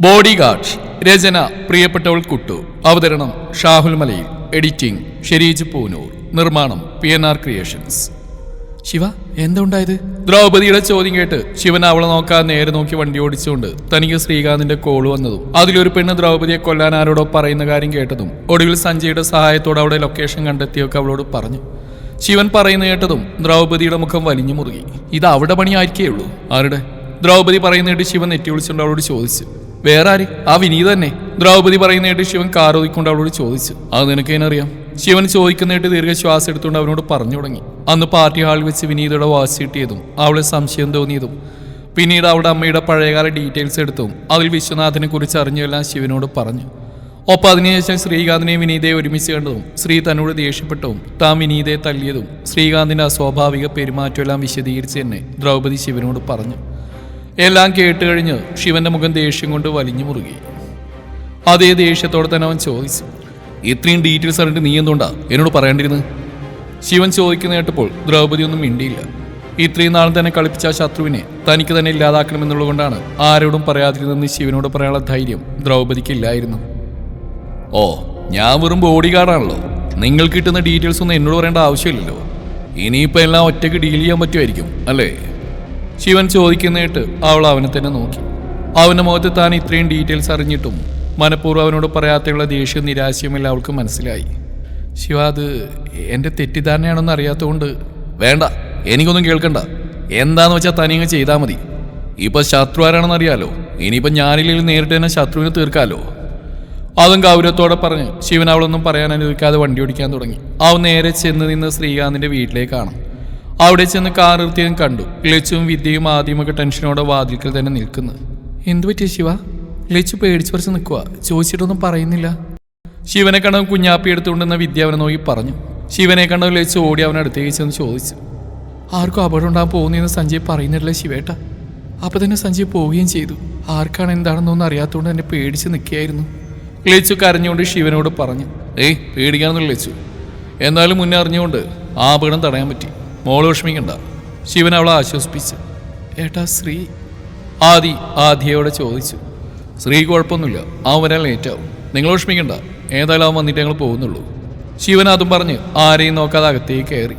Body guard രചന പ്രിയപ്പെട്ടവൾ കുട്ടു. അവതരണം ഷാഹുൽ മലയിൽ. എഡിറ്റിംഗ് ഷെരീജ് പൂനൂർ. നിർമ്മാണം P N R creations. Shiva എന്തുണ്ടായത് ദ്രൗപതിയുടെ ചോദ്യം കേട്ട് ശിവൻ അവളെ നോക്കാൻ നേരെ നോക്കി വണ്ടി ഓടിച്ചുകൊണ്ട് തനിക്ക് ശ്രീകാന്തിന്റെ കോൾ വന്നതും അതിലൊരു പെണ്ണ് ദ്രൗപതിയെ കൊല്ലാൻ ആരോടോ പറയുന്ന കാര്യം കേട്ടതും ഒടുവിൽ സഞ്ജയുടെ സഹായത്തോടെ അവിടെ ലൊക്കേഷൻ കണ്ടെത്തിയൊക്കെ അവളോട് പറഞ്ഞു. ശിവൻ പറയുന്ന കേട്ടതും ദ്രൗപതിയുടെ മുഖം വലിഞ്ഞു മുറുകി. ഇത് അവിടെ പണിയായിരിക്കേ ഉള്ളൂ ആരുടെ ദ്രൗപതി പറയുന്നിട്ട് ശിവൻ നെറ്റി വിളിച്ചുകൊണ്ട് അവളോട് ചോദിച്ചു. വേറെ ആര് ആ വിനീത് തന്നെ. ദ്രൗപതി പറയുന്നതായിട്ട് ശിവൻ കാറോദിക്കൊണ്ട് അവളോട് ചോദിച്ചു. അത് നിനക്ക് അറിയാം? ശിവൻ ചോദിക്കുന്നതായിട്ട് ദീർഘശ്വാസം എടുത്തുകൊണ്ട് അവനോട് പറഞ്ഞു തുടങ്ങി. അന്ന് പാർട്ടി ഹാളിൽ വെച്ച് വിനീതയുടെ വാച്ച് കിട്ടിയതും അവളെ സംശയം തോന്നിയതും പിന്നീട് അവളുടെ അമ്മയുടെ പഴയകാല ഡീറ്റെയിൽസ് എടുത്തും അതിൽ വിശ്വനാഥിനെ കുറിച്ച് അറിഞ്ഞെല്ലാം ശിവനോട് പറഞ്ഞു. ഒപ്പം അതിനുശേഷം ശ്രീകാന്തിനെയും വിനീതയെ ഒരുമിച്ച് കണ്ടതും ശ്രീ തന്നോട് ദേഷ്യപ്പെട്ടതും താൻ വിനീതയെ തല്ലിയതും ശ്രീകാന്തിന്റെ അസ്വാഭാവിക പെരുമാറ്റമെല്ലാം വിശദീകരിച്ച് തന്നെ ദ്രൗപദി ശിവനോട് പറഞ്ഞു. എല്ലാം കേട്ട് കഴിഞ്ഞ് ശിവന്റെ മുഖം ദേഷ്യം കൊണ്ട് വലിഞ്ഞു മുറുകി. അതേ ദേഷ്യത്തോടെ തന്നെ അവൻ ചോദിച്ചു ഇത്രയും ഡീറ്റെയിൽസ് അറിഞ്ഞിട്ട് നീ എന്തുകൊണ്ടാ എന്നോട് പറയേണ്ടിരുന്നത് ശിവൻ ചോദിക്കുന്ന കേട്ടപ്പോൾ ദ്രൗപദി ഒന്നും മിണ്ടിയില്ല. ഇത്രയും നാളും തന്നെ കളിപ്പിച്ച ആ ശത്രുവിനെ തനിക്ക് തന്നെ ഇല്ലാതാക്കണമെന്നുള്ളതുകൊണ്ടാണ് ആരോടും പറയാതിരുന്നെന്ന് ശിവനോട് പറയാനുള്ള ധൈര്യം ദ്രൗപദിക്ക് ഇല്ലായിരുന്നു ഓ ഞാൻ വെറും ബോഡി ഗാർഡാണല്ലോ നിങ്ങൾ കിട്ടുന്ന ഡീറ്റെയിൽസ് ഒന്നും എന്നോട് പറയേണ്ട ആവശ്യമില്ലല്ലോ. ഇനിയിപ്പോൾ എല്ലാം ഒറ്റയ്ക്ക് ഡീൽ ചെയ്യാൻ പറ്റുമായിരിക്കും അല്ലേ? ശിവൻ ചോദിക്കുന്നേട്ട് അവൾ അവനെ തന്നെ നോക്കി. അവന്റെ മുഖത്ത് താൻ ഇത്രയും ഡീറ്റെയിൽസ് അറിഞ്ഞിട്ടും മനഃപൂർവം അവനോട് പറയാത്തുള്ള ദേഷ്യവും നിരാശയുമെല്ലാം അവൾക്ക് മനസ്സിലായി. ശിവ അത് എന്റെ തെറ്റിദ്ധാരണയാണെന്ന് അറിയാത്തതുകൊണ്ട് വേണ്ട എനിക്കൊന്നും കേൾക്കണ്ട. എന്താന്ന് വെച്ചാൽ തനിയങ്ങ് ചെയ്താൽ മതി. ഇപ്പൊ ശത്രു ആരാണെന്ന് അറിയാലോ? ഇനിയിപ്പോൾ ഞാനില്ലെങ്കിൽ നേരിട്ട് തന്നെ ശത്രുവിനെ തീർക്കാലോ? അതും ഗൗരവത്തോടെ പറഞ്ഞ് ശിവൻ അവളൊന്നും പറയാൻ അനുവദിക്കാതെ വണ്ടി ഓടിക്കാൻ തുടങ്ങി. അവൻ നേരെ ചെന്ന് നിന്ന് ശ്രീകാന്തിന്റെ വീട്ടിലേക്കാണ് അവിടെ ചെന്ന് കാർ നിർത്തിയതും കണ്ടു. ലച്ചും വിദ്യയും ആദ്യമൊക്കെ ടെൻഷനോടെ വാതിൽക്കൽ തന്നെ നിൽക്കുന്നു. എന്തു പറ്റിയ ശിവ? ലച്ചു പേടിച്ചു പറിച്ച് നിൽക്കുക ചോദിച്ചിട്ടൊന്നും പറയുന്നില്ല. ശിവനെ കണ്ടവൻ കുഞ്ഞാപ്പി എടുത്തുകൊണ്ടെന്ന വിദ്യ അവനെ നോക്കി പറഞ്ഞു. ശിവനെ കണ്ടവൻ ലച്ചു ഓടി അവനടുത്തേക്ക് ചെന്ന് ചോദിച്ചു. ആർക്കും അപകടം ഉണ്ടാകാൻ പോകുന്നതെന്ന് സഞ്ജയ് പറയുന്നില്ല ശിവേട്ട. അപ്പോൾ തന്നെ സഞ്ജയ് പോവുകയും ചെയ്തു. ആർക്കാണ് എന്താണെന്നൊന്നും അറിയാത്തതുകൊണ്ട് എന്നെ പേടിച്ച് നിൽക്കുകയായിരുന്നു. ലച്ചു കരഞ്ഞുകൊണ്ട് ശിവനോട് പറഞ്ഞു. ഏയ് പേടിക്കാമെന്നുള്ള ലച്ചു എന്നാലും മുന്നേ അറിഞ്ഞുകൊണ്ട് ആ അപകടം തടയാൻ പറ്റി. മോൾ വിഷമിക്കണ്ട. ശിവൻ അവളെ ആശ്വസിപ്പിച്ചു. ഏട്ടാ ശ്രീ. ആദി ആദിയോടെ ചോദിച്ചു. ശ്രീ കുഴപ്പമൊന്നുമില്ല. ആ വരാൻ നിങ്ങൾ വിഷമിക്കണ്ട. ഏതായാലും അവൻ വന്നിട്ട് ഞങ്ങൾ പോകുന്നുള്ളൂ. ശിവൻ അതും പറഞ്ഞ് ആരെയും നോക്കാതെ അകത്തേക്ക് കയറി.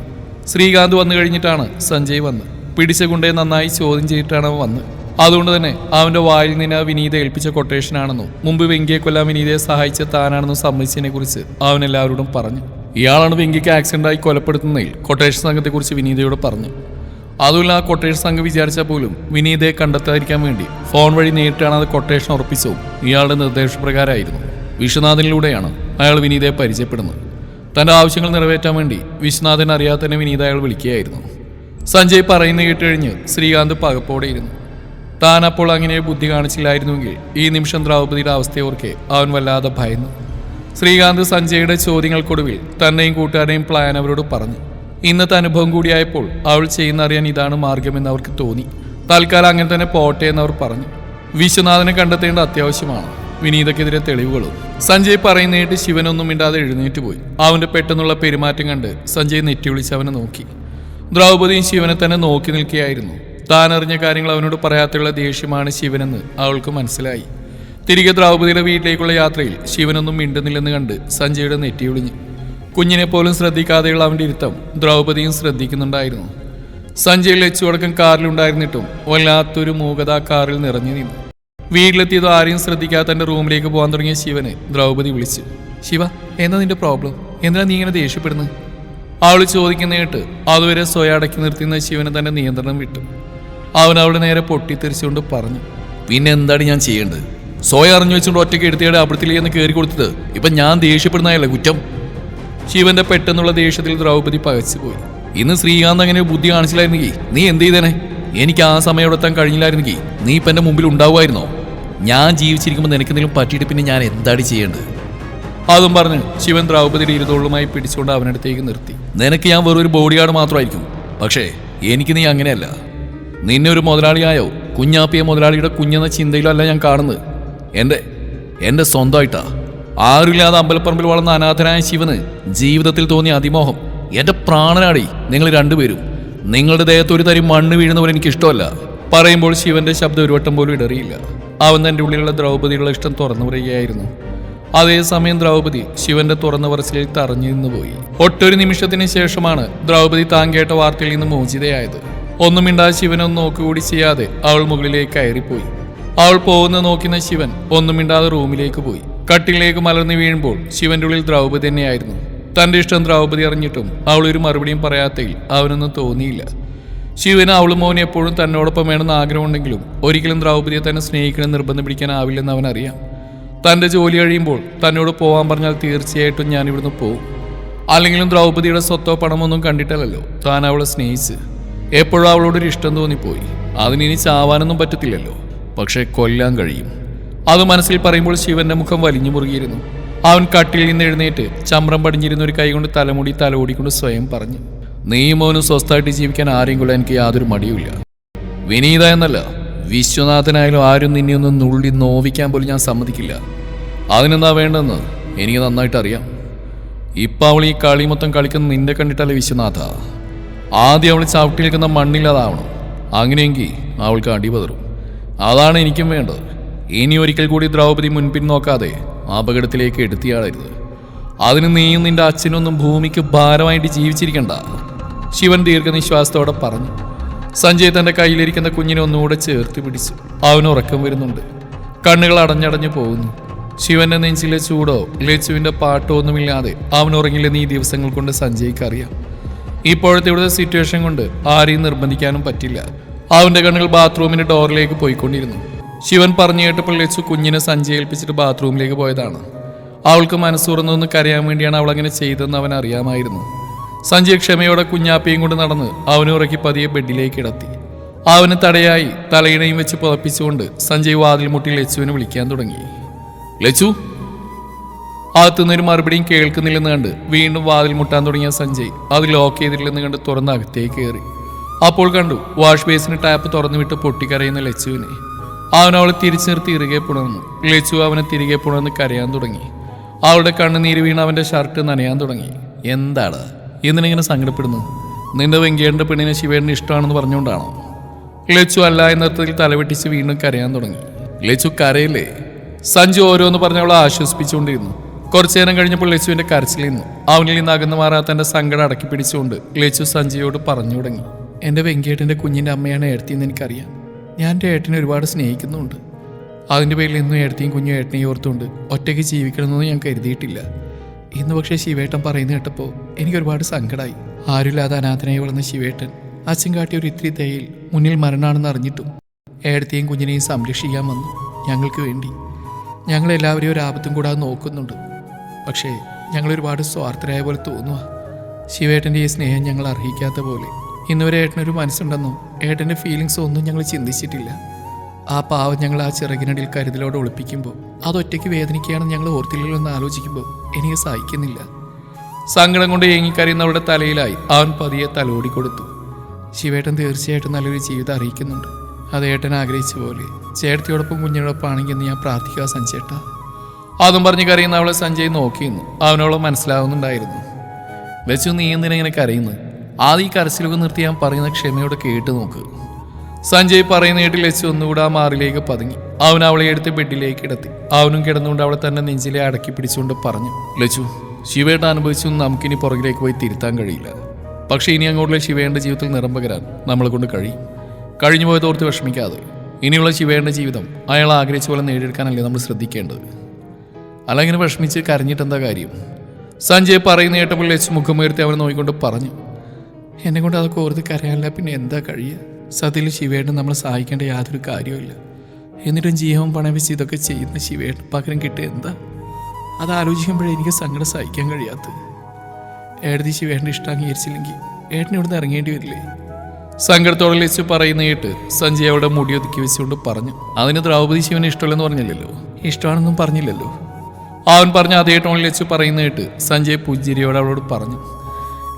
ശ്രീകാന്ത് വന്നു കഴിഞ്ഞിട്ടാണ് സഞ്ജയ് വന്ന്. പിടിച്ച കുണ്ടയെ നന്നായി ചോദ്യം ചെയ്തിട്ടാണ് അവൻ വന്ന്. അതുകൊണ്ട് തന്നെ അവന്റെ വായിൽ നിന്ന് ആ വിനീത ഏൽപ്പിച്ച കൊട്ടേഷനാണെന്നും മുമ്പ് വെങ്കിയെ കൊല്ലാൻ വിനീതയെ സഹായിച്ച താനാണെന്നും സമ്മതിച്ചതിനെ കുറിച്ച് അവൻ എല്ലാവരോടും പറഞ്ഞു. ഇയാളാണ് വെങ്കിക്ക് ആക്സിഡന്റ് ആയി കൊലപ്പെടുത്തുന്നതിൽ കൊട്ടേഷൻ സംഘത്തെക്കുറിച്ച് വിനീതയോട് പറഞ്ഞു. അതുമില്ല ആ കൊട്ടേഷൻ സംഘം വിചാരിച്ചാൽ പോലും വിനീതയെ കണ്ടെത്താതിരിക്കാൻ വേണ്ടി ഫോൺ വഴി നേരിട്ടാണ് അത് കൊട്ടേഷൻ ഉറപ്പിച്ചതും ഇയാളുടെ നിർദ്ദേശപ്രകാരമായിരുന്നു. വിശ്വനാഥനിലൂടെയാണ് അയാൾ വിനീതയെ പരിചയപ്പെടുന്നത്. തന്റെ ആവശ്യങ്ങൾ നിറവേറ്റാൻ വേണ്ടി വിശ്വനാഥൻ അറിയാതെ തന്നെ വിനീത അയാൾ വിളിക്കുകയായിരുന്നു. സഞ്ജയ് പറയുന്ന കേട്ടുകഴിഞ്ഞ് ശ്രീകാന്ത് പകപ്പോടെ ഇരുന്നു. താൻ അപ്പോൾ അങ്ങനെ ബുദ്ധി കാണിച്ചില്ലായിരുന്നുവെങ്കിൽ ഈ നിമിഷം ദ്രൗപതിയുടെ അവസ്ഥയോർക്കെ അവൻ വല്ലാതെ ഭയന്നു. ശ്രീകാന്ത് സഞ്ജയുടെ ചോദ്യങ്ങൾക്കൊടുവിൽ തന്നെയും കൂട്ടുകാരെയും പ്ലാൻ അവരോട് പറഞ്ഞു. ഇന്നത്തെ അനുഭവം കൂടിയായപ്പോൾ അവൾ ചെയ്യുന്ന അറിയാൻ ഇതാണ് മാർഗമെന്ന് അവർക്ക് തോന്നി. തൽക്കാലം അങ്ങനെ തന്നെ പോട്ടെ എന്ന് അവർ പറഞ്ഞു. വിശ്വനാഥനെ കണ്ടെത്തേണ്ട അത്യാവശ്യമാണ്. വിനീതക്കെതിരെ തെളിവുകളും. സഞ്ജയ് പറയുന്നേട്ട് ശിവനൊന്നും മിണ്ടാതെ എഴുന്നേറ്റ് പോയി. അവന്റെ പെട്ടെന്നുള്ള പെരുമാറ്റം കണ്ട് സഞ്ജയ് നെറ്റി വിളിച്ച് അവനെ നോക്കി. ദ്രൗപദിയും ശിവനെ തന്നെ നോക്കി നിൽക്കുകയായിരുന്നു. താൻ കാര്യങ്ങൾ അവനോട് പറയാത്തുള്ള ദേഷ്യമാണ് ശിവനെന്ന് അവൾക്ക് മനസ്സിലായി. തിരികെ ദ്രൗപദിയുടെ വീട്ടിലേക്കുള്ള യാത്രയിൽ ശിവനൊന്നും മിണ്ടുന്നില്ലെന്ന് കണ്ട് സഞ്ജയുടെ നെറ്റി ഒളിഞ്ഞു. കുഞ്ഞിനെ പോലും ശ്രദ്ധിക്കാതെയുള്ള അവന്റെ ഇരുത്തം ദ്രൗപദിയും ശ്രദ്ധിക്കുന്നുണ്ടായിരുന്നു. സഞ്ജയ് ലച്ചുവടക്കം കാറിലുണ്ടായിരുന്നിട്ടും വല്ലാത്തൊരു മൂകത കാറിൽ നിറഞ്ഞു നിന്നു. വീട്ടിലെത്തിയത് ആരെയും ശ്രദ്ധിക്കാതെ തന്റെ റൂമിലേക്ക് പോകാൻ തുടങ്ങിയ ശിവനെ ദ്രൗപദി വിളിച്ചു ശിവ എന്താ നിന്റെ പ്രോബ്ലം എന്തിനാ നീ ഇങ്ങനെ ദേഷ്യപ്പെടുന്നത് അവൾ ചോദിക്കുന്ന കേട്ട് അതുവരെ സ്വയം അടക്കി നിർത്തിയെന്ന ശിവന് തന്റെ നിയന്ത്രണം വിട്ടു. അവൻ അവളുടെ നേരെ പൊട്ടിത്തെറിച്ചുകൊണ്ട് പറഞ്ഞു പിന്നെ എന്താണ് ഞാൻ ചെയ്യേണ്ടത്? സ്വയം അറിഞ്ഞു വെച്ചുകൊണ്ട് ഒറ്റയ്ക്ക് എടുത്തിയുടെ അവിടത്തിലേക്ക് എന്ന് കയറി കൊടുത്തത്. ഇപ്പൊ ഞാൻ ദേഷ്യപ്പെടുന്നതല്ല കുറ്റം. ശിവന്റെ പെട്ടെന്നുള്ള ദേഷ്യത്തിൽ ദ്രൗപദി പകച്ചുപോയി ഇന്ന് ശ്രീകാന്ത് അങ്ങനെ ബുദ്ധി കാണിച്ചില്ലായിരുന്നെങ്കിൽ നീ എന്ത് ചെയ്തേനെ? എനിക്ക് ആ സമയം എത്താൻ കഴിഞ്ഞില്ലായിരുന്നെങ്കിൽ നീ ഇപ്പൊ എന്റെ മുമ്പിൽ ഉണ്ടാവുമായിരുന്നോ? ഞാൻ ജീവിച്ചിരിക്കുമ്പോൾ നിനക്കെന്തെങ്കിലും പറ്റിയിട്ട് പിന്നെ ഞാൻ എന്താണ് ചെയ്യേണ്ടത്? അതും പറഞ്ഞ് ശിവൻ ദ്രൗപതിയുടെ ഇരുതോളുമായി പിടിച്ചുകൊണ്ട് അവനടുത്തേക്ക് നിർത്തി. നിനക്ക് ഞാൻ വെറൊരു ബോഡി ഗാർഡ് മാത്രമായിരിക്കും. പക്ഷേ എനിക്ക് നീ അങ്ങനെയല്ല. നിന്നെ ഒരു മുതലാളിയായോ? കുഞ്ഞാപ്പിയ മുതലാളിയുടെ കുഞ്ഞെന്ന ചിന്തയിലല്ല ഞാൻ കാണുന്നത്. എന്റെ എന്റെ സ്വന്തമായിട്ടാ. ആരുമില്ലാതെ അമ്പലപ്പറമ്പിൽ വളർന്ന അനാഥനായ ശിവന് ജീവിതത്തിൽ തോന്നിയ അതിമോഹം. എന്റെ പ്രാണനാടി നിങ്ങൾ രണ്ടുപേരും. നിങ്ങളുടെ ദേഹത്ത് ഒരു തരി മണ്ണ് വീഴുന്നവർ എനിക്ക് ഇഷ്ടമല്ല പറയുമ്പോൾ ശിവന്റെ ശബ്ദം ഒരു വട്ടം പോലും ഇടറിയില്ല. അവൻ തന്റെ ഉള്ളിലുള്ള ദ്രൗപതിയുള്ള ഇഷ്ടം തുറന്നു പറയുകയായിരുന്നു. അതേസമയം ദ്രൗപദി ശിവന്റെ തുറന്ന പറച്ചിലിൽ തറഞ്ഞു നിന്നുപോയി. ഒട്ടൊരു നിമിഷത്തിന് ശേഷമാണ് ദ്രൗപദി താൻ കേട്ട വാർത്തയിൽ നിന്ന് മോചിതയായത്. ഒന്നും മിണ്ടാതെ ശിവനൊന്നും നോക്കുകൂടി ചെയ്യാതെ അവൾ മുകളിലേക്ക് കയറിപ്പോയി. അവൾ പോകുന്ന നോക്കുന്ന ശിവൻ ഒന്നും മിണ്ടാതെ റൂമിലേക്ക് പോയി. കട്ടിലേക്ക് മലർന്നു വീഴുമ്പോൾ ശിവന്റെ ഉള്ളിൽ ദ്രൗപദി തന്നെയായിരുന്നു. തന്റെ ഇഷ്ടം ദ്രൗപതി അറിഞ്ഞിട്ടും അവൾ ഒരു മറുപടിയും പറയാത്തയിൽ അവനൊന്നും തോന്നിയില്ല. ശിവന് അവളും മോനെ എപ്പോഴും തന്നോടൊപ്പം വേണമെന്ന് ആഗ്രഹമുണ്ടെങ്കിലും ഒരിക്കലും ദ്രൗപതിയെ തന്നെ സ്നേഹിക്കണമെന്ന് നിർബന്ധം പിടിക്കാനാവില്ലെന്ന് അവനറിയാം. തന്റെ ജോലി കഴിയുമ്പോൾ തന്നോട് പോവാൻ പറഞ്ഞാൽ തീർച്ചയായിട്ടും ഞാൻ ഇവിടുന്ന് പോകും അല്ലെങ്കിലും ദ്രൗപദിയുടെ സ്വത്തോ പണമൊന്നും കണ്ടിട്ടല്ലല്ലോ താൻ അവളെ സ്നേഹിച്ച് എപ്പോഴും അവളോടൊരു ഇഷ്ടം തോന്നിപ്പോയി. അതിനിനി ചാവാനൊന്നും പറ്റത്തില്ലല്ലോ. പക്ഷെ കൊല്ലാൻ കഴിയും. അത് മനസ്സിൽ പറയുമ്പോൾ ശിവന്റെ മുഖം വലിഞ്ഞു മുറുകിയിരുന്നു. അവൻ കട്ടിൽ നിന്ന് എഴുന്നേറ്റ് ചമ്രം പടിഞ്ഞിരുന്ന ഒരു കൈകൊണ്ട് തലമുടി തലോടിക്കൊണ്ട് സ്വയം പറഞ്ഞു നീ മോനും സ്വസ്ഥമായിട്ട് ജീവിക്കാൻ ആരെയും കൂടെ എനിക്ക് യാതൊരു മടിയുമില്ല. വിനീത എന്നല്ല വിശ്വനാഥനായാലും ആരും നിന്നെ ഒന്ന് നുള്ളി നോവിക്കാൻ പോലും ഞാൻ സമ്മതിക്കില്ല. അതിനെന്താ വേണ്ടെന്ന് എനിക്ക് നന്നായിട്ട് അറിയാം. ഇപ്പം അവൾ ഈ കളി മൊത്തം കളിക്കുന്ന നിന്റെ കണ്ടിട്ടല്ലേ വിശ്വനാഥ? ആദ്യം അവൾ ചവിട്ടി നിൽക്കുന്ന മണ്ണില്ലാതാവണം. അങ്ങനെയെങ്കിൽ അവൾക്ക് അടിപതറും. അതാണ് എനിക്കും വേണ്ടത്. ഇനി ഒരിക്കൽ കൂടി ദ്രൗപദി മുൻപിൻ നോക്കാതെ അപകടത്തിലേക്ക് എടുത്തിയാളരുത്. അതിന് നീയും നിന്റെ അച്ഛനൊന്നും ഭൂമിക്ക് ഭാരമായിട്ട് ജീവിച്ചിരിക്കണ്ട. ശിവൻ ദീർഘനിശ്വാസത്തോടെ പറഞ്ഞു. സഞ്ജയ് തന്റെ കയ്യിലിരിക്കുന്ന കുഞ്ഞിനെ ഒന്നുകൂടെ ചേർത്ത് പിടിച്ചു. അവന് ഉറക്കം വരുന്നുണ്ട്. കണ്ണുകൾ അടഞ്ഞടഞ്ഞു പോകുന്നു. ശിവന്റെ നെഞ്ചിലെ ചൂടോ ലച്ചുവിന്റെ പാട്ടോ ഒന്നുമില്ലാതെ അവൻ ഉറങ്ങില്ലെന്ന് ഈ ദിവസങ്ങൾ കൊണ്ട് സഞ്ജയ്ക്ക് അറിയാം. ഇപ്പോഴത്തെ ഇവിടുത്തെ സിറ്റുവേഷൻ കൊണ്ട് ആരെയും നിർബന്ധിക്കാനും പറ്റില്ല. അവന്റെ കണ്ണുകൾ ബാത്റൂമിന്റെ ഡോറിലേക്ക് പോയിക്കൊണ്ടിരുന്നു. ശിവൻ പറഞ്ഞു കേട്ടപ്പോൾ ലച്ചു കുഞ്ഞിനെ സഞ്ജയ് ഏൽപ്പിച്ചിട്ട് ബാത്റൂമിലേക്ക് പോയതാണ്. അവൾക്ക് മനസ്സുറന്നൊന്ന് കരയാൻ വേണ്ടിയാണ് അവൾ അങ്ങനെ ചെയ്തതെന്ന് അവൻ അറിയാമായിരുന്നു. സഞ്ജയ് ക്ഷമയോടെ കുഞ്ഞാപ്പയും കൊണ്ട് നടന്ന് അവനെ ഉറക്കി പതിയെ ബെഡിലേക്ക് കിടത്തി. അവന് തടയായി തലയിണയും വെച്ച് പുതപ്പിച്ചുകൊണ്ട് സഞ്ജയ് വാതിൽ മുട്ടി ലച്ചുവിനെ വിളിക്കാൻ തുടങ്ങി. ലച്ചു അകത്തുനിന്നൊരു മറുപടിയും കേൾക്കുന്നില്ലെന്ന് കണ്ട് വീണ്ടും വാതിൽ മുട്ടാൻ തുടങ്ങിയ സഞ്ജയ് അത് ലോക്ക് ചെയ്തിട്ടില്ലെന്ന് കണ്ട് തുറന്ന് അകത്തേക്ക് കയറി. അപ്പോൾ കണ്ടു വാഷ് ബേസിന് ടാപ്പ് തുറന്നു വിട്ട് പൊട്ടിക്കരയുന്ന ലച്ചുവിനെ. അവൻ അവളെ തിരിച്ചു നിർത്തി ഇറുകെ പുണർന്നു. ലച്ചു അവനെ തിരികെ പുണർന്ന് കരയാൻ തുടങ്ങി. അവളുടെ കണ്ണുനീര് വീണ് അവന്റെ ഷർട്ട് നനയാൻ തുടങ്ങി. എന്താണ്? എന്തിനിങ്ങനെ സങ്കടപ്പെടുന്നു? നിന്റെ വെങ്കേറിന്റെ പെണ്ണിനെ ശിവേടിന് ഇഷ്ടമാണെന്ന് പറഞ്ഞുകൊണ്ടാണോ? ലച്ചു അല്ല എന്നർത്ഥത്തിൽ തലവെട്ടിച്ച് വീണ്ടും കരയാൻ തുടങ്ങി. ലച്ചു കരയില്ലേ? സഞ്ജു ഓരോന്ന് പറഞ്ഞ് അവളെ ആശ്വസിപ്പിച്ചുകൊണ്ടിരുന്നു. കുറച്ചു നേരം കഴിഞ്ഞപ്പോൾ ലച്ചുവിന്റെ കരച്ചിൽ നിന്നു. അവനിൽ നിന്ന് അകന്നു മാറാത്തന്റെ സങ്കടം അടക്കി പിടിച്ചുകൊണ്ട് ലച്ചു സഞ്ജയോട് പറഞ്ഞു തുടങ്ങി. എന്റെ വെങ്കേട്ടന്റെ കുഞ്ഞിന്റെ അമ്മയാണ് ഏടത്തിയെന്ന് എനിക്കറിയാം. ഞാൻ എന്റെ ഏട്ടനെ ഒരുപാട് സ്നേഹിക്കുന്നുണ്ട്. അതിന്റെ പേരിൽ ഇന്നും ഏടത്തിയും കുഞ്ഞും ഏട്ടനെയും ഓർത്തുകൊണ്ട് ഒറ്റയ്ക്ക് ജീവിക്കണമെന്നൊന്നും ഞാൻ കരുതിയിട്ടില്ല. ഇന്ന് പക്ഷേ ശിവേട്ടൻ പറയുന്ന കേട്ടപ്പോൾ എനിക്ക് ഒരുപാട് സങ്കടമായി. ആരുമില്ലാതെ അനാഥനായി വളർന്ന ശിവേട്ടൻ അച്ഛൻ കാട്ടിയ ഒരു ഇത്തിരി ദയയിൽ മുന്നിൽ മരണമാണെന്ന് അറിഞ്ഞിട്ടും ഏടത്തെയും കുഞ്ഞിനെയും സംരക്ഷിക്കാൻ വന്നു ഞങ്ങൾക്ക് വേണ്ടി. ഞങ്ങളെല്ലാവരെയും ഒരു ആപത്തും കൂടാതെ നോക്കുന്നുണ്ട്. പക്ഷേ ഞങ്ങളൊരുപാട് സ്വാർത്ഥരായ പോലെ തോന്നുക ശിവേട്ടന്റെ ഈ സ്നേഹം ഞങ്ങൾ അർഹിക്കാത്ത പോലെ ഇന്നുവരെ ഏട്ടനൊരു മനസ്സുണ്ടെന്നോ? ഏട്ടന്റെ ഫീലിങ്സ് ഒന്നും ഞങ്ങൾ ചിന്തിച്ചിട്ടില്ല. ആ പാവം ഞങ്ങൾ ആ ചിറകിനടിയിൽ കരുതലോടെ ഒളിപ്പിക്കുമ്പോൾ അതൊറ്റയ്ക്ക് വേദനിക്കുകയാണെന്ന് ഞങ്ങൾ ഓർത്തില്ലല്ലോ എന്ന് ആലോചിക്കുമ്പോൾ എനിക്ക് സഹിക്കുന്നില്ല. സങ്കടം കൊണ്ട് ഏങ്ങിക്കറിയുന്നവരുടെ തലയിലായി അവൻ പതിയെ തലോടി കൊടുത്തു ശിവേട്ടൻ തീർച്ചയായിട്ടും നല്ലൊരു ജീവിതം അറിയിക്കുന്നുണ്ട്. അത് ഏട്ടൻ ആഗ്രഹിച്ച പോലെ. ചേട്ടത്തിയോടൊപ്പം കുഞ്ഞിനോടൊപ്പം ആണെങ്കിൽ എന്ന് ഞാൻ പ്രാർത്ഥിക്കുക സഞ്ജേട്ട. അതും പറഞ്ഞ് കരയുന്ന അവളെ സഞ്ജയ് നോക്കിയിരുന്നു. അവനോളം മനസ്സിലാവുന്നുണ്ടായിരുന്നു. വെച്ചു നീ എന്തിനെ ഇങ്ങനെ കരയുന്നു? ആദ്യം ഈ കരച്ചിലൊക്കെ നിർത്തി ഞാൻ പറയുന്ന ക്ഷമയോടെ കേട്ട് നോക്ക്. സഞ്ജയ് പറയുന്ന കേട്ടിൽ വെച്ച് ഒന്നുകൂടെ ആ മാറിലേക്ക് പതുങ്ങി. അവൻ അവളെ എടുത്ത് ബെഡിലേക്ക് കിടത്തി. അവനും കിടന്നുകൊണ്ട് അവളെ തന്നെ നെഞ്ചിലെ അടക്കി പിടിച്ചുകൊണ്ട് പറഞ്ഞു ലച്ചു ശിവേട്ട അനുഭവിച്ചു നമുക്കിനി പുറകിലേക്ക് പോയി തിരുത്താൻ കഴിയില്ല. പക്ഷേ ഇനി അങ്ങോട്ടുള്ള ശിവേന്റെ ജീവിതത്തിൽ നിറം പകരാൻ നമ്മളെ കൊണ്ട് കഴിയും. കഴിഞ്ഞു പോയത് ഓർത്ത് വിഷമിക്കാതെ. ഇനിയുള്ള ശിവേന്റെ ജീവിതം അയാൾ ആഗ്രഹിച്ച പോലെ നേടിയെടുക്കാനല്ലേ നമ്മൾ ശ്രദ്ധിക്കേണ്ടത്. അല്ലെങ്കിൽ വിഷമിച്ച് കരഞ്ഞിട്ടെന്താ കാര്യം? സഞ്ജയ് പറയുന്ന കേട്ടപ്പോൾ ലച്ചു മുഖമുയർത്തി അവനെ നോക്കിക്കൊണ്ട് പറഞ്ഞു എന്നെ കൊണ്ട് അതൊക്കെ ഓർത്ത് കരയാനില്ല പിന്നെ എന്താ കഴിയുക? സതിൽ ശിവേട്ടൻ നമ്മളെ സഹായിക്കേണ്ട യാതൊരു കാര്യവുമില്ല. എന്നിട്ടും ജീവൻ പണം വെച്ച് ഇതൊക്കെ ചെയ്യുന്ന ശിവേട്ടൻ പകരം കിട്ടിയ എന്താ? അത് ആലോചിക്കുമ്പോഴേ എനിക്ക് സങ്കടം സഹിക്കാൻ കഴിയാത്തത്. ഏടതി ശിവേട്ടന്റെ ഇഷ്ടം അംഗീകരിച്ചില്ലെങ്കിൽ ഏട്ടൻ ഇവിടുന്ന് ഇറങ്ങേണ്ടി വരില്ലേ? സങ്കടത്തോടെ ലിച്ച് പറയുന്ന കേട്ട് സഞ്ജയ് അവിടെ മുടി ഒതുക്കി വെച്ചുകൊണ്ട് പറഞ്ഞു അതിന് ദ്രൗപദി ശിവന് ഇഷ്ടമല്ലെന്ന് പറഞ്ഞില്ലല്ലോ? ഇഷ്ടമാണെന്നും പറഞ്ഞില്ലല്ലോ. അവൻ പറഞ്ഞ അതേ ടോണിൽ വെച്ച് പറയുന്ന കേട്ട് സഞ്ജയ് പുഞ്ചിരിയോട് അവളോട് പറഞ്ഞു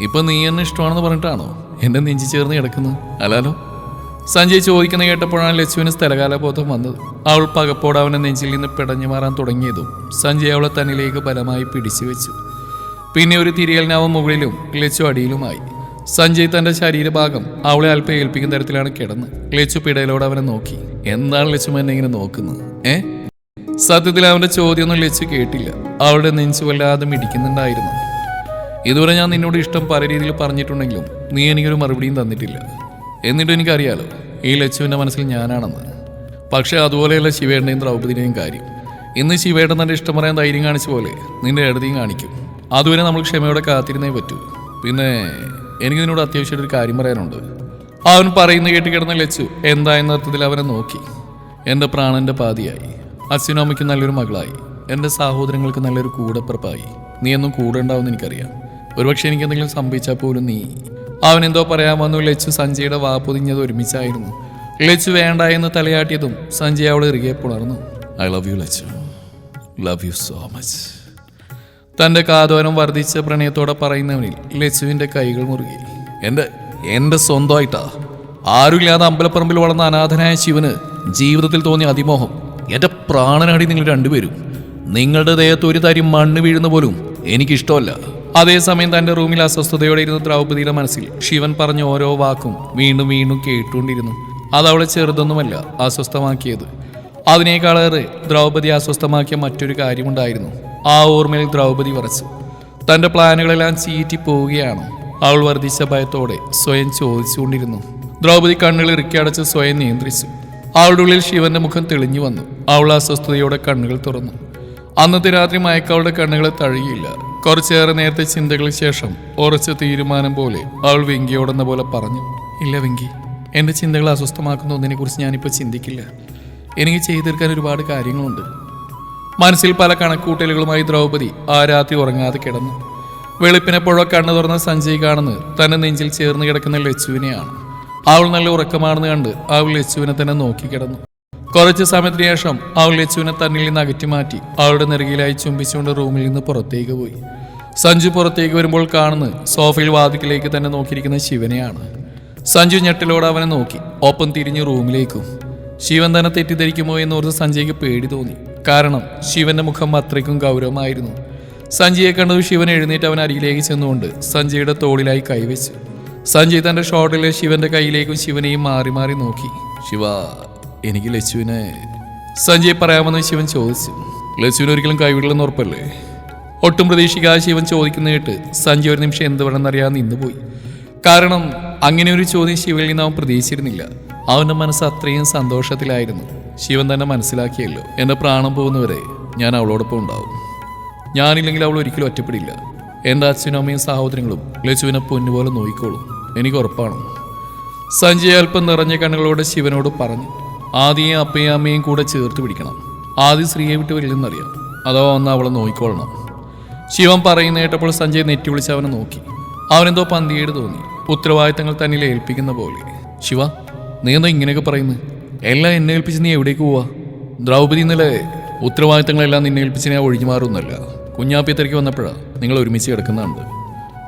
ഇപ്പൊ നീ എന്നെ ഇഷ്ടമാണെന്ന് പറഞ്ഞിട്ടാണോ? എന്നെ നെഞ്ചി ചേർന്ന് കിടക്കുന്നു. അല്ലാലോ? സഞ്ജയ് ചോദിക്കുന്ന കേട്ടപ്പോഴാണ് ലച്ചുവിന് സ്ഥലകാലബോധം വന്നത്. അവൾ പകപ്പോടെ അവനെ നെഞ്ചിൽ നിന്ന് പിടഞ്ഞു മാറാൻ തുടങ്ങിയതും സഞ്ജയ് അവളെ തന്നിലേക്ക് ബലമായി പിടിച്ചു വെച്ചു. പിന്നെ ഒരു തിരിയലിനാവ് മുകളിലും ലച്ചു അടിയിലുമായി. സഞ്ജയ് തന്റെ ശരീരഭാഗം അവളെ അല്പം ഏൽപ്പിക്കുന്ന തരത്തിലാണ് കിടന്ന്. ലച്ചു പിടയിലോട് അവനെ നോക്കി. എന്താണ് ലച്ചു എന്നെ ഇങ്ങനെ നോക്കുന്നത്? ഏ? സത്യത്തിൽ അവന്റെ ചോദ്യമൊന്നും ലച്ചു കേട്ടില്ല. അവളുടെ നെഞ്ചു വല്ലാതെ മിടിക്കുന്നുണ്ടായിരുന്നു. ഇതുവരെ ഞാൻ നിന്നോട് ഇഷ്ടം പല രീതിയിൽ പറഞ്ഞിട്ടുണ്ടെങ്കിലും നീ എനിക്കൊരു മറുപടിയും തന്നിട്ടില്ല. എന്നിട്ട് എനിക്കറിയാലോ ഈ ലച്ചുവിന്റെ മനസ്സിൽ ഞാനാണെന്ന്. പക്ഷേ അതുപോലെയല്ല ശിവേടനെയും ദ്രൗപതിയുടെയും കാര്യം. ഇന്ന് ശിവേട്ടൻ തന്റെ ഇഷ്ടം പറയാൻ ധൈര്യം കാണിച്ച പോലെ നിന്റെ എഴുതിയും കാണിക്കും. അതുവരെ നമ്മൾ ക്ഷമയോടെ കാത്തിരുന്നേ പറ്റൂ. പിന്നെ എനിക്ക് നിന്നോട് അത്യാവശ്യമായിട്ട് ഒരു കാര്യം പറയാനുണ്ട്. അവൻ പറയുന്ന കേട്ട് കിടന്ന ലച്ചു എന്താ എന്ന അർത്ഥത്തിൽ അവനെ നോക്കി. എന്റെ പ്രാണന്റെ പാതിയായി. അച്ഛനും നല്ലൊരു മകളായി. എന്റെ സഹോദരങ്ങൾക്ക് നല്ലൊരു കൂടപ്പിറപ്പായി. നീ എന്നും കൂടെ ഉണ്ടാവുമെന്ന് എനിക്കറിയാം. ഒരുപക്ഷെ എനിക്ക് എന്തെങ്കിലും സംഭവിച്ചാൽ പോലും നീ. അവൻ എന്തോ പറയാൻ വന്നു ലച്ചു സഞ്ജയുടെ വാ പൊതിഞ്ഞത് ഒരുമിച്ചായിരുന്നു. ലച്ചു വേണ്ട എന്ന് തലയാട്ടിയതും സഞ്ജയ് അവളെ ഇറുകെ പുണർന്നു. I love you Lachu. Love you so much തന്റെ കാതോരം വർദ്ധിച്ച പ്രണയത്തോടെ പറയുന്നവനിൽ ലച്ചുവിന്റെ കൈകൾ മുറുകി. എന്റെ എന്റെ സ്വന്തമായിട്ടാ? ആരുമില്ലാതെ അമ്പലപ്പറമ്പിൽ വളർന്ന അനാഥനായ ശിവന് ജീവിതത്തിൽ തോന്നിയ അതിമോഹം. എന്റെ പ്രാണനാടി നിങ്ങൾ രണ്ടുപേരും. നിങ്ങളുടെ ദേഹത്ത് ഒരു തരി മണ്ണ് വീഴുന്ന പോലും എനിക്കിഷ്ടമല്ല. അതേസമയം തന്റെ റൂമിൽ അസ്വസ്ഥതയോടെ ഇരുന്ന ദ്രൗപദിയുടെ മനസ്സിൽ ശിവൻ പറഞ്ഞ ഓരോ വാക്കും വീണ്ടും വീണ്ടും കേട്ടുകൊണ്ടിരുന്നു. അത് അവളെ ചെറുതൊന്നുമല്ല അസ്വസ്ഥമാക്കിയത്. അതിനേക്കാളേറെ ദ്രൗപദി അസ്വസ്ഥമാക്കിയ മറ്റൊരു കാര്യമുണ്ടായിരുന്നു. ആ ഓർമ്മയിൽ ദ്രൗപദി വരച്ചു. തന്റെ പ്ലാനുകളെല്ലാം ചീറ്റി പോവുകയാണ്. അവൾ വർദ്ധിച്ച ഭയത്തോടെ സ്വയം ചോദിച്ചുകൊണ്ടിരുന്നു. ദ്രൗപദി കണ്ണുകൾ ഇറുക്കി അടച്ച് സ്വയം നിയന്ത്രിച്ചു. അവളുടെ ഉള്ളിൽ ശിവന്റെ മുഖം തെളിഞ്ഞു വന്നു. അവൾ അസ്വസ്ഥതയോടെ കണ്ണുകൾ തുറന്നു. അന്നത്തെ രാത്രി മയക്കവളുടെ കണ്ണുകളെ തഴുകിയില്ല. കുറച്ചേറെ നേരത്തെ ചിന്തകൾക്ക് ശേഷം ഉറച്ച തീരുമാനം പോലെ അവൾ വെങ്കിയോടെന്ന പോലെ പറഞ്ഞു ഇല്ല വെങ്കി എന്റെ ചിന്തകൾ അസ്വസ്ഥമാക്കുന്ന ഒന്നിനെ കുറിച്ച് ഞാനിപ്പോൾ ചിന്തിക്കില്ല. എനിക്ക് ചെയ്തു തീർക്കാൻ ഒരുപാട് കാര്യങ്ങളുണ്ട്. മനസ്സിൽ പല കണക്കൂട്ടലുകളുമായി ദ്രൗപദി ആ രാത്രി ഉറങ്ങാതെ കിടന്നു. വെളുപ്പിനെപ്പോഴോ കണ്ണു തുറന്ന സഞ്ജയ് കാണുന്നത് തന്നെ നെഞ്ചിൽ ചേർന്ന് കിടക്കുന്ന ലച്ചുവിനെയാണ്. അവൾ നല്ല ഉറക്കമാണെന്ന് കണ്ട് അവൾ ലച്ചുവിനെ തന്നെ നോക്കി കിടന്നു. കുറച്ച് സമയത്തിന് ശേഷം അവൾ ലച്ചുവിനെ തന്നിൽ നിന്ന് അകറ്റി മാറ്റി അവളുടെ നെറുകിലായി ചുംബിച്ചുകൊണ്ട് റൂമിൽ നിന്ന് പുറത്തേക്ക് പോയി. സഞ്ജു പുറത്തേക്ക് വരുമ്പോൾ കാണുന്നത് സോഫയിൽ വാതിക്കിലേക്ക് തന്നെ നോക്കിയിരിക്കുന്ന ശിവനെയാണ്. സഞ്ജു ഞെട്ടിലോടെ അവനെ നോക്കി ഒപ്പം തിരിഞ്ഞ് റൂമിലേക്കും. ശിവൻ തന്നെ തെറ്റിദ്ധരിക്കുമോ എന്നോർത്ത് സഞ്ജയ്ക്ക് പേടി തോന്നി. കാരണം ശിവന്റെ മുഖം അത്രയ്ക്കും ഗൗരവമായിരുന്നു. സഞ്ജയെ കണ്ടത് ശിവൻ എഴുന്നേറ്റ് അവൻ അരികിലേക്ക് ചെന്നുകൊണ്ട് സഞ്ജയുടെ തോളിലായി കൈവച്ചു. സഞ്ജയ് തന്റെ ഷോട്ടിലെ ശിവന്റെ കയ്യിലേക്കും ശിവനെയും മാറി മാറി നോക്കി. ശിവ എനിക്ക് ലച്ചുവിനെ സഞ്ജയ് പറയാമെന്ന് ശിവൻ ചോദിച്ചു. ലച്ചുവിന് ഒരിക്കലും കൈവിടില്ലെന്ന് ഉറപ്പല്ലേ? ഒട്ടും പ്രതീക്ഷിക്കാതെ ശിവൻ ചോദിക്കുന്ന കേട്ട് സഞ്ജയ് ഒരു നിമിഷം എന്ത് വേണമെന്നറിയാതെ നിന്നുപോയി. കാരണം അങ്ങനെ ഒരു ചോദ്യം ശിവനിൽ നിന്ന് അവൻ പ്രതീക്ഷിച്ചിരുന്നില്ല. അവന്റെ മനസ്സ് അത്രയും സന്തോഷത്തിലായിരുന്നു. ശിവൻ തന്നെ മനസ്സിലാക്കിയല്ലോ എന്റെ പ്രാണം പോകുന്നവരെ ഞാൻ അവളോടൊപ്പം ഉണ്ടാവും. ഞാനില്ലെങ്കിൽ അവൾ ഒരിക്കലും ഒറ്റപ്പെടില്ല. എന്റെ അച്ഛനും അമ്മയും സഹോദരങ്ങളും ലച്ചുവിനെ പൊന്നുപോലെ നോയിക്കോളും എനിക്ക് ഉറപ്പാണ്. സഞ്ജയ് അല്പം നിറഞ്ഞ കണ്ണുകളോട് ശിവനോട് പറഞ്ഞു. ആദ്യം അപ്പയും അമ്മയും കൂടെ ചേർത്ത് പിടിക്കണം. ആദ്യം സ്ത്രീയെ വിട്ട് വരില്ലെന്നറിയാം അതോ ഒന്ന് അവളെ നോക്കിക്കൊള്ളണം. ശിവൻ പറയുന്ന കേട്ടപ്പോൾ സഞ്ജയ് നെറ്റി വിളിച്ച് അവനെ നോക്കി. അവനെന്തോ പന്തിയേട് തോന്നി. ഉത്തരവാദിത്തങ്ങൾ തന്നിൽ ഏൽപ്പിക്കുന്ന പോലെ. ശിവ നീ എന്തോ ഇങ്ങനെയൊക്കെ പറയുന്നു? എല്ലാം എന്നെ ഏൽപ്പിച്ച് നീ എവിടേക്ക് പോവാ? ദ്രൗപദി ഇന്നലെ ഉത്തരവാദിത്തങ്ങളെല്ലാം നിന്നെ ഏൽപ്പിച്ച് ഞാൻ ഒഴിഞ്ഞു മാറുന്നല്ല കുഞ്ഞാപ്പി വന്നപ്പോഴാണ് നിങ്ങൾ ഒരുമിച്ച് കിടക്കുന്നുണ്ട്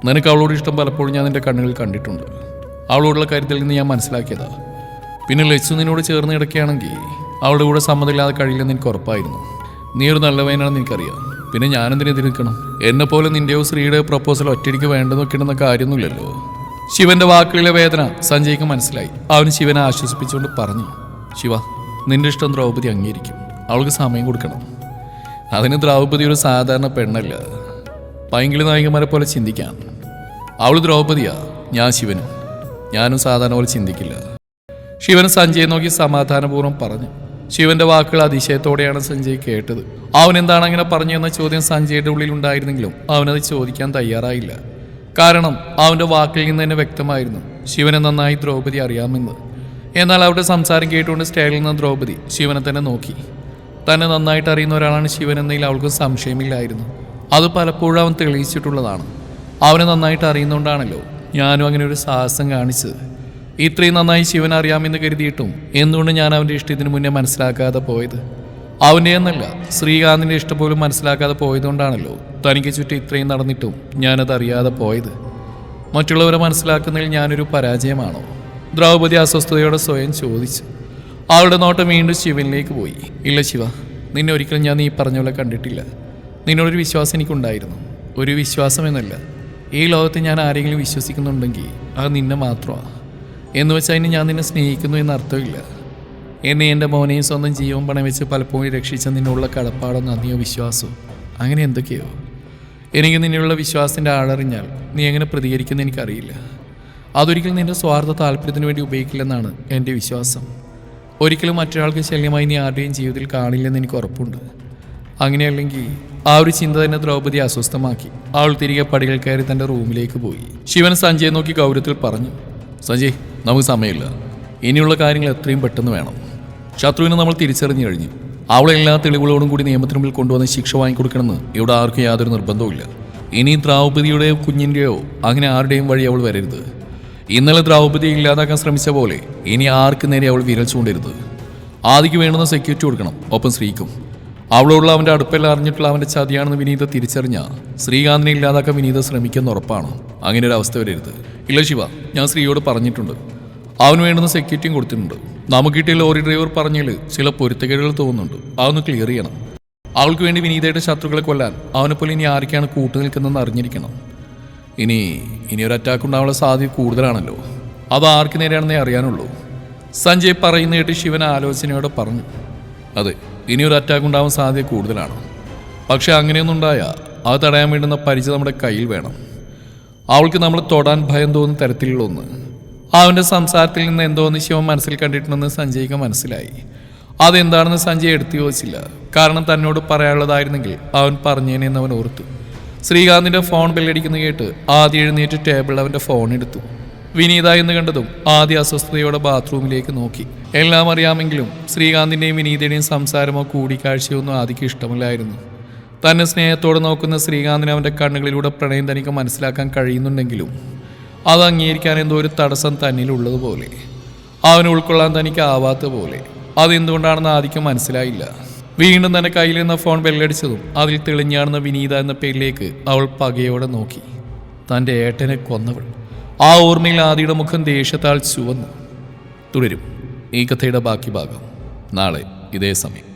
നിനക്ക് അവളോട് ഇഷ്ടം പലപ്പോഴും ഞാൻ നിന്റെ കണ്ണുകളിൽ കണ്ടിട്ടുണ്ട്. അവളോടുള്ള കാര്യത്തിൽ നിന്ന് ഞാൻ മനസ്സിലാക്കിയതാ. പിന്നെ ലച്ചു നിന്നോട് ചേർന്ന് കിടക്കുകയാണെങ്കിൽ അവളുടെ കൂടെ സമ്മതമില്ലാതെ കഴിയില്ലെന്ന് എനിക്ക് ഉറപ്പായിരുന്നു. നീ ഒരു നല്ലവനാണെന്ന് എനിക്കറിയാം. പിന്നെ ഞാനെന്തിനെതിരെ നിൽക്കണം എന്നെ പോലെ നിന്റെയോ സ്ത്രീയുടെ പ്രപ്പോസൽ ഒറ്റയ്ക്ക് വേണ്ടെന്ന് കാര്യമൊന്നുമില്ലല്ലോ. ശിവന്റെ വാക്കുകളിലെ വേദന സഞ്ജയ്ക്ക് മനസ്സിലായി. അവൻ ശിവനെ ആശ്വസിപ്പിച്ചുകൊണ്ട് പറഞ്ഞു ശിവ നിന്റെ ഇഷ്ടം ദ്രൗപദി അംഗീകരിക്കും. അവൾക്ക് സമയം കൊടുക്കണം. അതിന് ദ്രൗപദി ഒരു സാധാരണ പെണ്ണല്ല. പൈങ്കിളി നായികമാരെ പോലെ ചിന്തിക്കാം. അവൾ ദ്രൗപദിയാ ഞാൻ ശിവനും. ഞാനും സാധാരണ പോലെ ചിന്തിക്കില്ല. ശിവൻ സഞ്ജയെ നോക്കി സമാധാനപൂർവം പറഞ്ഞു. ശിവന്റെ വാക്കുകൾ അതിശയത്തോടെയാണ് സഞ്ജയ് കേട്ടത്. അവൻ എന്താണ് അങ്ങനെ പറഞ്ഞു എന്ന ചോദ്യം സഞ്ജയുടെ ഉള്ളിൽ ഉണ്ടായിരുന്നെങ്കിലും അവനത് ചോദിക്കാൻ തയ്യാറായില്ല. കാരണം അവന്റെ വാക്കിൽ നിന്ന് തന്നെ വ്യക്തമായിരുന്നു ശിവനെ നന്നായി ദ്രൗപദി അറിയാമെന്ന്. എന്നാൽ അവരുടെ സംസാരം കേട്ടുകൊണ്ട് സ്റ്റേജിൽ നിന്ന് ദ്രൗപദി ശിവനെ തന്നെ നോക്കി. തന്നെ നന്നായിട്ട് അറിയുന്ന ഒരാളാണ് ശിവൻ എന്നതിൽ അവൾക്ക് സംശയമില്ലായിരുന്നു. അത് പലപ്പോഴും അവൻ തെളിയിച്ചിട്ടുള്ളതാണ്. അവനെ നന്നായിട്ട് അറിയുന്നതുകൊണ്ടാണല്ലോ ഞാനും അങ്ങനെ ഒരു സാഹസം കാണിച്ചത്. ഇത്രയും നന്നായി ശിവൻ അറിയാമെന്ന് കരുതിയിട്ടും എന്തുകൊണ്ട് ഞാൻ അവന്റെ ഇഷ്ടത്തിന് മുന്നേ മനസ്സിലാക്കാതെ പോയത്? അവന്റെ എന്നല്ല ശ്രീകാന്തിന്റെ ഇഷ്ടം പോലും മനസ്സിലാക്കാതെ പോയതുകൊണ്ടാണല്ലോ തനിക്ക് ചുറ്റും ഇത്രയും നടന്നിട്ടും ഞാനത് അറിയാതെ പോയത്. മറ്റുള്ളവരെ മനസ്സിലാക്കുന്നതിൽ ഞാനൊരു പരാജയമാണോ? ദ്രൗപദി അസ്വസ്ഥതയോടെ സ്വയം ചോദിച്ചു. അവളുടെ നോട്ടം വീണ്ടും ശിവനിലേക്ക് പോയി. ഇല്ല ശിവ നിന്നെ ഒരിക്കലും ഞാൻ നീ പറഞ്ഞ പോലെ കണ്ടിട്ടില്ല. നിന്നോടൊരു വിശ്വാസം എനിക്കുണ്ടായിരുന്നു. ഒരു വിശ്വാസം എന്നല്ല ഈ ലോകത്ത് ഞാൻ ആരെങ്കിലും വിശ്വസിക്കുന്നുണ്ടെങ്കിൽ അത് നിന്നെ മാത്രമാണ് എന്ന് വെച്ചാൽ ഇനി ഞാൻ നിന്നെ സ്നേഹിക്കുന്നു എന്ന അർത്ഥമില്ല. എന്നെ എന്റെ മോനെയും സ്വന്തം ജീവൻ പണം വെച്ച് പലപ്പോഴും രക്ഷിച്ച നിന്നുള്ള കടപ്പാടോ നന്ദിയോ വിശ്വാസമോ അങ്ങനെ എന്തൊക്കെയോ? എനിക്ക് നിന്നുള്ള വിശ്വാസത്തിന്റെ ആളറിഞ്ഞാൽ നീ എങ്ങനെ പ്രതികരിക്കുന്ന എനിക്കറിയില്ല. അതൊരിക്കലും നിന്റെ സ്വാർത്ഥ താല്പര്യത്തിന് വേണ്ടി ഉപയോഗിക്കില്ലെന്നാണ് എന്റെ വിശ്വാസം. ഒരിക്കലും മറ്റൊരാൾക്ക് ശല്യമായി നീ ആരുടെയും ജീവിതത്തിൽ കാണില്ലെന്ന് എനിക്ക് ഉറപ്പുണ്ട്. അങ്ങനെയല്ലെങ്കിൽ ആ ഒരു ചിന്ത തന്നെ ദ്രൗപതി അസ്വസ്ഥമാക്കി. അവൾ തിരികെ പടികൾ കയറി തന്റെ റൂമിലേക്ക് പോയി. ശിവൻ സഞ്ജയ് നോക്കി ഗൗരവത്തിൽ പറഞ്ഞു സഞ്ജയ് നമുക്ക് സമയമില്ല. ഇനിയുള്ള കാര്യങ്ങൾ എത്രയും പെട്ടെന്ന് വേണം. ശത്രുവിനെ നമ്മൾ തിരിച്ചറിഞ്ഞു കഴിഞ്ഞു. അവളെ എല്ലാ തെളിവുകളോടും കൂടി നിയമത്തിന് മുമ്പിൽ കൊണ്ടുവന്ന് ശിക്ഷ വാങ്ങിക്കൊടുക്കണമെന്ന് ഇവിടെ ആർക്കും യാതൊരു നിർബന്ധവുമില്ല. ഇനി ദ്രൗപതിയുടെയോ കുഞ്ഞിന്റെയോ അങ്ങനെ ആരുടെയും വഴി അവൾ വരരുത്. ഇന്നലെ ദ്രൗപതിയെ ഇല്ലാതാക്കാൻ ശ്രമിച്ച പോലെ ഇനി ആർക്കും നേരെ അവൾ വിരൽ ചൂണ്ടരുത്. ആദിക്ക് വേണ്ടുന്ന സെക്യൂരിറ്റി കൊടുക്കണം ഒപ്പം ശ്രീക്കും അവളോടുള്ള അവന്റെ അടുപ്പെല്ലാം അറിഞ്ഞിട്ടുള്ള അവന്റെ ചതിയാണെന്ന് വിനീത തിരിച്ചറിഞ്ഞ ശ്രീകാന്തിനെ ഇല്ലാതാക്കാൻ വിനീത ശ്രമിക്കുന്ന ഉറപ്പാണ്. അങ്ങനെ ഒരു അവസ്ഥ വരരുത്. ഇല്ല ശിവ ഞാൻ ശ്രീയോട് പറഞ്ഞിട്ടുണ്ട്. അവന് വേണ്ടുന്ന സെക്യൂരിറ്റിയും കൊടുത്തിട്ടുണ്ട്. നമുക്ക് കിട്ടിയ ലോറി ഡ്രൈവർ പറഞ്ഞതിൽ ചില പൊരുത്തക്കേടുകൾ തോന്നുന്നുണ്ട്. അതൊന്ന് ക്ലിയർ ചെയ്യണം. അവൾക്ക് വേണ്ടി വിനീതയുടെ ശത്രുക്കളെ കൊല്ലാൻ അവനെപ്പോലെ ഇനി ആരൊക്കെയാണ് കൂട്ടു നിൽക്കുന്നതെന്ന് അറിഞ്ഞിരിക്കണം. ഇനി ഇനി ഒരു അറ്റാക്ക് ഉണ്ടാവാനുള്ള സാധ്യത കൂടുതലാണല്ലോ. അത് ആർക്ക് നേരെയാണെന്നേ അറിയാനുള്ളൂ. സഞ്ജയ് പറയുന്ന കേട്ട് ശിവൻ ആലോചനയോടെ പറഞ്ഞു. അതെ ഇനി ഒരു അറ്റാക്ക് ഉണ്ടാവാൻ സാധ്യത കൂടുതലാണ്. പക്ഷെ അങ്ങനെയൊന്നും ഉണ്ടായാൽ അത് തടയാൻ വേണ്ടുന്ന പരിചയം നമ്മുടെ കയ്യിൽ വേണം. അവൾക്ക് നമ്മൾ തൊടാൻ ഭയം തോന്നുന്ന തരത്തിലുള്ള ഒന്ന്. അവന്റെ സംസാരത്തിൽ നിന്ന് എന്തോ ഒന്ന് ശിവൻ മനസ്സിൽ കണ്ടിട്ടുണ്ടെന്ന് സഞ്ജയ്ക്ക് മനസ്സിലായി. അതെന്താണെന്ന് സഞ്ജയ് എടുത്തു ചോദിച്ചില്ല കാരണം തന്നോട് പറയാനുള്ളതായിരുന്നെങ്കിൽ അവൻ പറഞ്ഞേനെന്ന് അവൻ ഓർത്തു. ശ്രീകാന്തിന്റെ ഫോൺ ബെല്ലടിക്കുന്ന കേട്ട് ആദ്യം എഴുന്നേറ്റ് ടേബിൾ അവന്റെ ഫോൺ എടുത്തു. വിനീത എന്ന് കണ്ടതും ആദ്യ അസ്വസ്ഥതയോടെ ബാത്റൂമിലേക്ക് നോക്കി. എല്ലാം അറിയാമെങ്കിലും ശ്രീകാന്തിന്റെയും വിനീതയുടെയും സംസാരമോ കൂടിക്കാഴ്ചയോ ഒന്നും ആദ്യക്ക് ഇഷ്ടമില്ലായിരുന്നു. തന്നെ സ്നേഹത്തോടെ നോക്കുന്ന ശ്രീകാന്തിന് അവന്റെ കണ്ണുകളിലൂടെ പ്രണയം തനിക്ക് മനസ്സിലാക്കാൻ കഴിയുന്നുണ്ടെങ്കിലും അത് അംഗീകരിക്കാൻ എന്തോ ഒരു തടസ്സം തന്നിലുള്ളതുപോലെ അവന് ഉൾക്കൊള്ളാൻ തനിക്ക് ആവാത്ത പോലെ. അതെന്തുകൊണ്ടാണെന്ന് ആദ്യം മനസ്സിലായില്ല. വീണ്ടും തന്നെ കയ്യിൽ നിന്ന് ഫോൺ ബെല്ലടിച്ചതും അതിൽ തെളിഞ്ഞാടുന്ന വിനീത എന്ന പേരിലേക്ക് അവൾ പകയോടെ നോക്കി. തന്റെ ഏട്ടനെ കൊന്നവൾ. ആ ഓർമ്മയിൽ ആദിയുടെ മുഖം ദേഷ്യത്താൽ ചുവന്നു. തുടരും. ഈ കഥയുടെ ബാക്കി ഭാഗം. നാളെ ഇതേ സമയം.